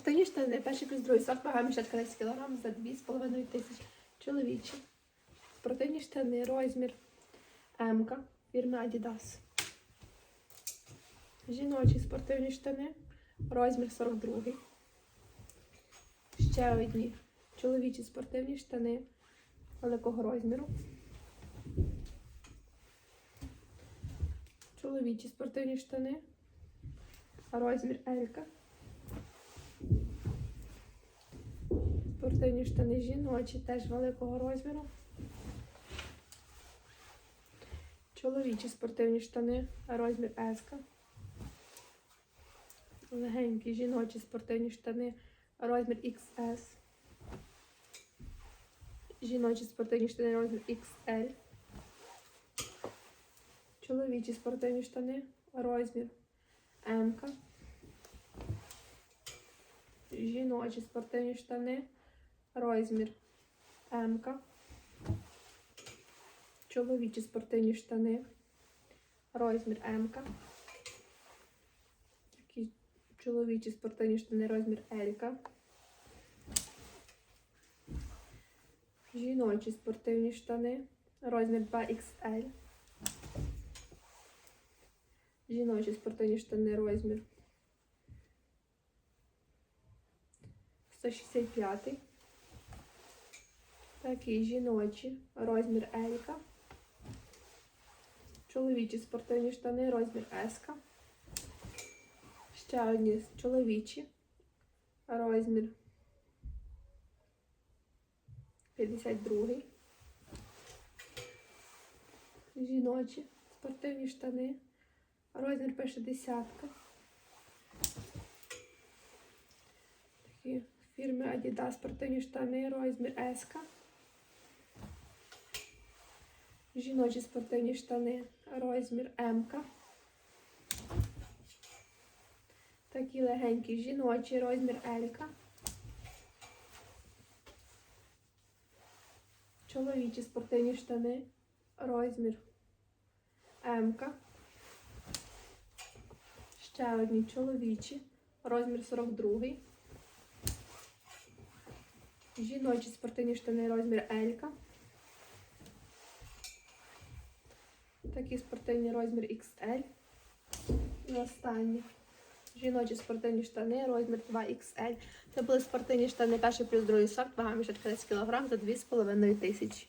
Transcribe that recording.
Спортивні штани, перший плюс другий сорт, мішатка 10 кг за 2,5 тисячі. Чоловічі. Спортивні штани, розмір М фірми Adidas. Жіночі спортивні штани, розмір 42. Ще одні чоловічі спортивні штани великого розміру. Чоловічі спортивні штани, розмір L. Спортивні штани жіночі, теж великого розміру. Чоловічі спортивні штани, розмір S. Легенькі жіночі спортивні штани, розмір XS. Жіночі спортивні штани, розмір XL. Чоловічі спортивні штани, розмір М. Жіночі спортивні штани, розмір М. Чоловічі спортивні штани, розмір М. Такі чоловічі спортивні штани, розмір L. Жіночі спортивні штани, розмір 2XL. Жіночі спортивні штани, розмір 165. Такі жіночі, розмір L. Чоловічі спортивні штани, розмір S. Ще одні чоловічі, розмір 52. Жіночі спортивні штани, розмір пише десятка. Такі фірми Adidas спортивні штани, розмір S. Жіночі спортивні штани, розмір М. Такі легенькі жіночі, розмір L. Чоловічі спортивні штани, розмір М. Ще одні чоловічі, розмір 42. Жіночі спортивні штани, розмір L. Такі спортивні розмір XL. І останні. Жіночі спортивні штани, розмір 2XL. Це були спортивні штани перший плюс другий сорт, вага мішечка 10 кг за 2,5 тисячі.